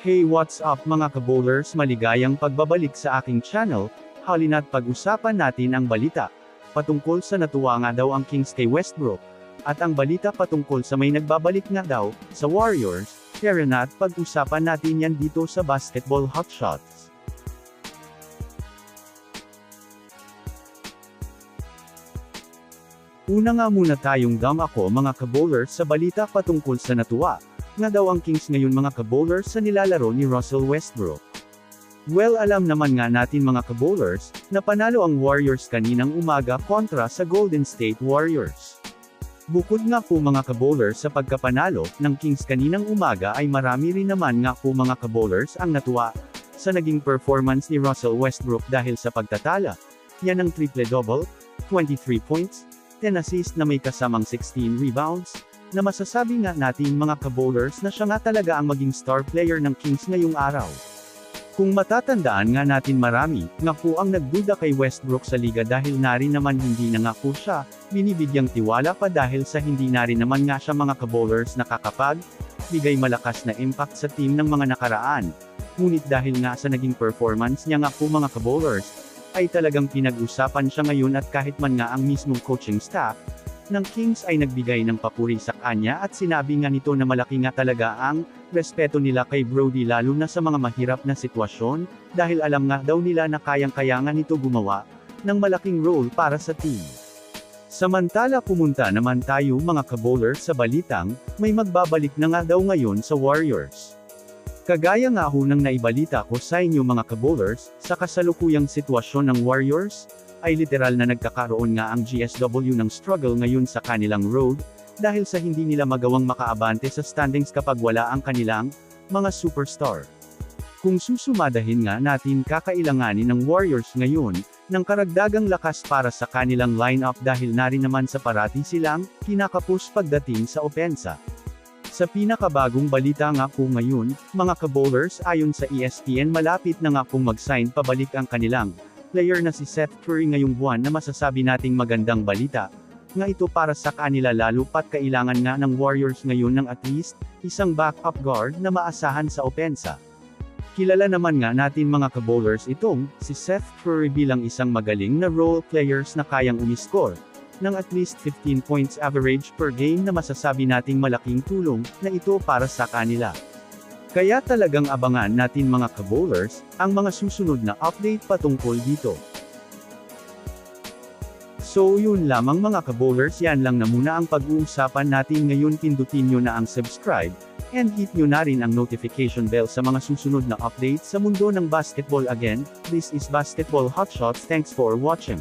Hey what's up mga kabowlers maligayang pagbabalik sa aking channel, halina't pag-usapan natin ang balita. Patungkol sa natuwa nga daw ang Kings kay Westbrook. At ang balita patungkol sa may nagbabalik nga daw, sa Warriors, kaya na't pag-usapan natin yan dito sa Basketball Hotshots. Una nga muna tayong dam ako mga kabowlers sa balita patungkol sa natuwa, nga daw ang Kings ngayon mga kabowlers sa nilalaro ni Russell Westbrook. Well alam naman nga natin mga kabowlers, na panalo ang Warriors kaninang umaga kontra sa Golden State Warriors. Bukod nga po mga kabowlers sa pagkapanalo ng Kings kaninang umaga ay marami rin naman nga po mga kabowlers ang natuwa sa naging performance ni Russell Westbrook dahil sa pagtatala niya ng triple-double, 23 points, 10 assists na may kasamang 16 rebounds, na masasabi nga natin mga kabowlers na siya nga talaga ang maging star player ng Kings ngayong araw. Kung matatandaan nga natin marami, nga po ang nagduda kay Westbrook sa liga dahil narin naman hindi na nga po siya, binibigyang tiwala pa dahil sa hindi narin naman nga siya mga kabowlers nakakapag, bigay malakas na impact sa team ng mga nakaraan. Ngunit dahil nga sa naging performance niya nga po mga kabowlers, ay talagang pinag-usapan siya ngayon at kahit man nga ang mismong coaching staff, ng Kings ay nagbigay ng papuri sa kanya at sinabi nga nito na malaki nga talaga ang respeto nila kay Brody lalo na sa mga mahirap na sitwasyon, dahil alam nga daw nila na kayang-kaya nga nito gumawa ng malaking role para sa team. Samantala pumunta naman tayo mga kabowler sa balitang, may magbabalik na nga daw ngayon sa Warriors. Kagaya nga ho ng naibalita ko sa inyo mga kabowlers, sa kasalukuyang sitwasyon ng Warriors, ay literal na nagkakaroon nga ang GSW ng struggle ngayon sa kanilang road, dahil sa hindi nila magawang makaabante sa standings kapag wala ang kanilang mga superstar. Kung susumadahin nga natin kakailanganin ng Warriors ngayon, ng karagdagang lakas para sa kanilang lineup dahil narin naman sa parati silang, kinakapos pagdating sa opensa. Sa pinakabagong balita nga po ngayon, mga kabowlers ayon sa ESPN malapit na nga pong mag-sign pabalik ang kanilang player na si Seth Curry ngayong buwan na masasabi nating magandang balita. Nga ito para sa kanila lalo pat kailangan nga ng Warriors ngayon ng at least, isang backup guard na maasahan sa opensa. Kilala naman nga natin mga kabowlers itong, si Seth Curry bilang isang magaling na role players na kayang umiscore, ng at least 15 points average per game na masasabi nating malaking tulong, na ito para sa kanila. Kaya talagang abangan natin mga kabowlers, ang mga susunod na update patungkol dito. So yun lamang mga kabowlers yan lang na muna ang pag-uusapan natin ngayon pindutin nyo na ang subscribe, and hit nyo na rin ang notification bell sa mga susunod na updates sa mundo ng basketball again, this is Basketball Hotshots thanks for watching.